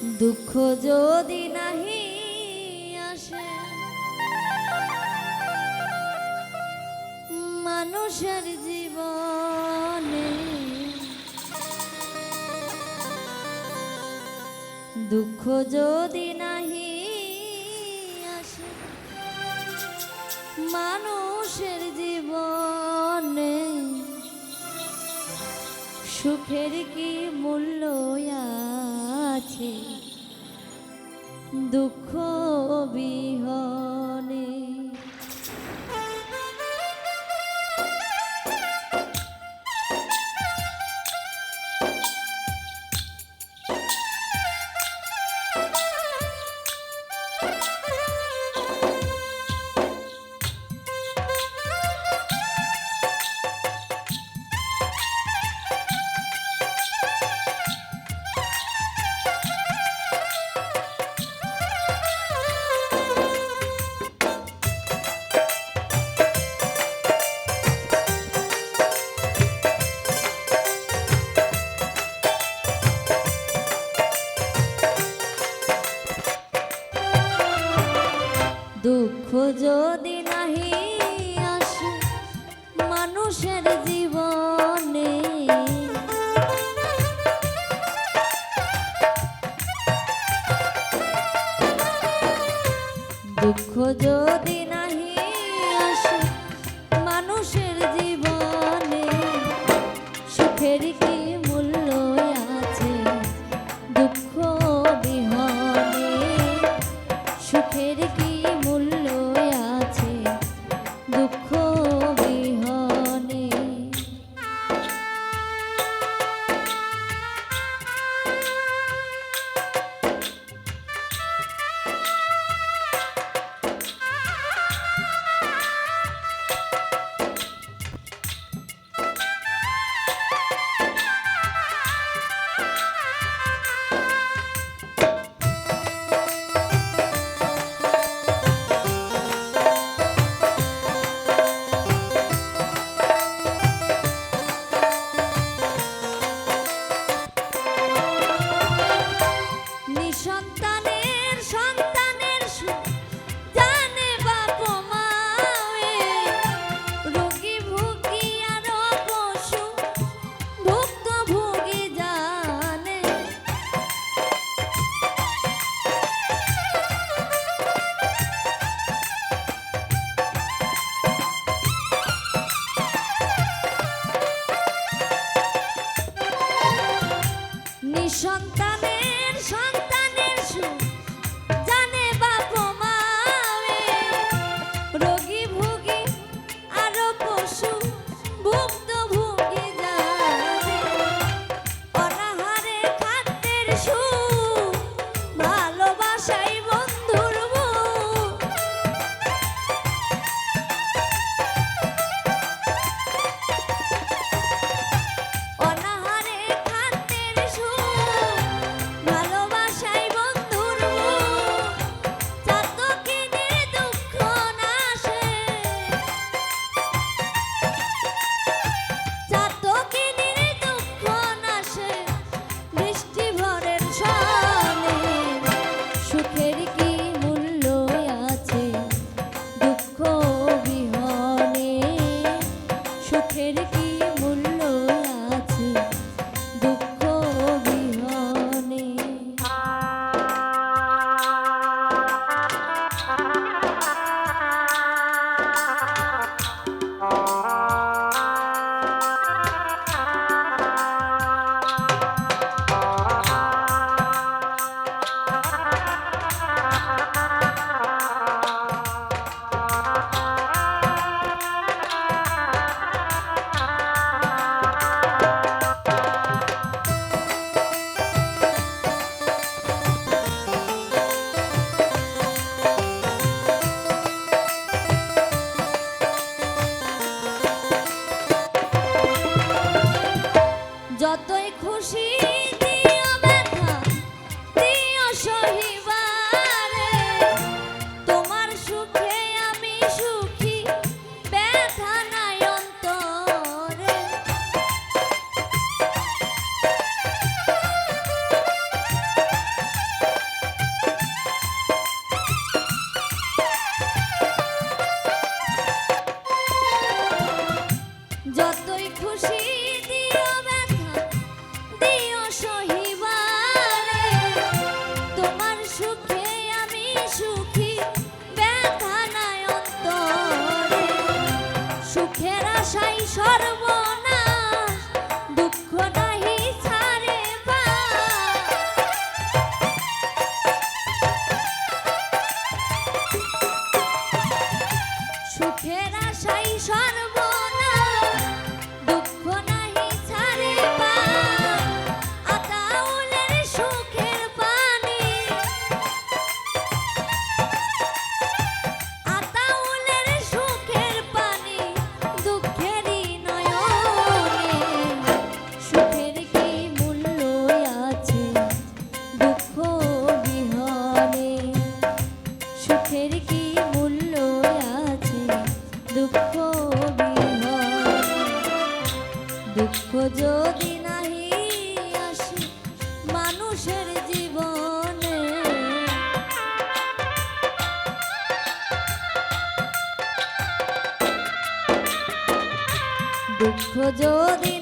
দুঃখ যদি নাহি আসে, মানুষের জীবনে দুঃখ যদি নাহি আসে, মানুষের জীবনে সুখের কি মূল্য আছে দুঃখ বি দুঃখ যদি নাহি আসে মানুষের জীবনে। দুঃখ যদি Say. দুঃখ যদি নাহি আসে মানুষের জীবনে। দুঃখ যদি